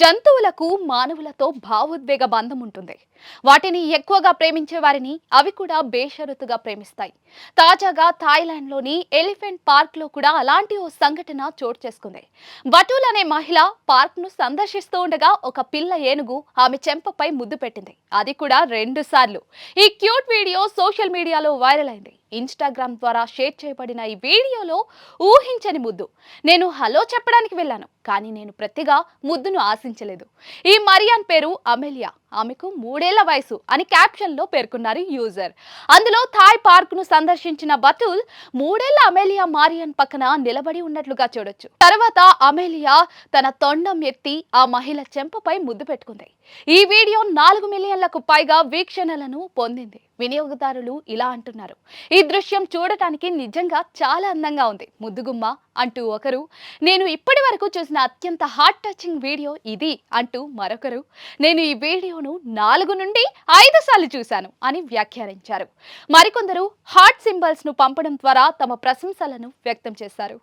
జంతువులకు మానవులతో భావోద్వేగ బంధం ఉంటుంది వాటిని ఎక్కువగా ప్రేమించే వారిని అవి కూడా బేషరతుగా ప్రేమిస్తాయి. తాజాగా థాయిలాండ్లోని ఎలిఫెంట్ పార్క్లో కూడా అలాంటి ఓ సంఘటన చోటు చేసుకుంది. బటూల్ అనే మహిళ పార్క్ను సందర్శిస్తూ ఉండగా ఒక పిల్ల ఏనుగు ఆమె చెంపపై ముద్దు పెట్టింది. అది కూడా రెండు సార్లు. ఈ క్యూట్ వీడియో సోషల్ మీడియాలో వైరల్ అయింది. ఇన్స్టాగ్రామ్ ద్వారా షేర్ చేయబడిన ఈ వీడియోలో ఊహించని ముద్దు. నేను హలో చెప్పడానికి వెళ్ళాను. కానీ నేను ప్రతిగా ముద్దును ఆశించలేదు. ఈ మరియాన్ పేరు అమెలియా. ఆమెకు మూడేళ్ళ వయసు అని క్యాప్షన్లో పేర్కొన్నారు యూజర్. అందులో థాయ్ పార్క్ను సందర్శించిన బతుల్ మూడేళ్ళ అమెలియా మారియన్ పక్కన నిలబడి ఉన్నట్లుగా చూడొచ్చు. తర్వాత అమెలియా తన తొండం ఎత్తి ఆ మహిళ చెంపపై ముద్దు పెట్టుకుంది. ఈ వీడియో నాలుగు మిలియన్లకు పైగా వీక్షణలను పొందింది. వినియోగదారులు ఇలా అంటున్నారు. ఈ దృశ్యం చూడటానికి నిజంగా చాలా అందంగా ఉంది. ముద్దుగుమ్మ అంటూ ఒకరు నేను ఇప్పటి వరకు చూసిన అత్యంత హార్ట్ టచింగ్ వీడియో ఇది అంటూ మరొకరు నేను ఈ వీడియోను నాలుగు నుండి ఐదు సార్లు చూశాను అని వ్యాఖ్యానించారు. మరికొందరు హార్ట్ సింబల్స్ను పంపడం ద్వారా తమ ప్రశంసలను వ్యక్తం చేశారు.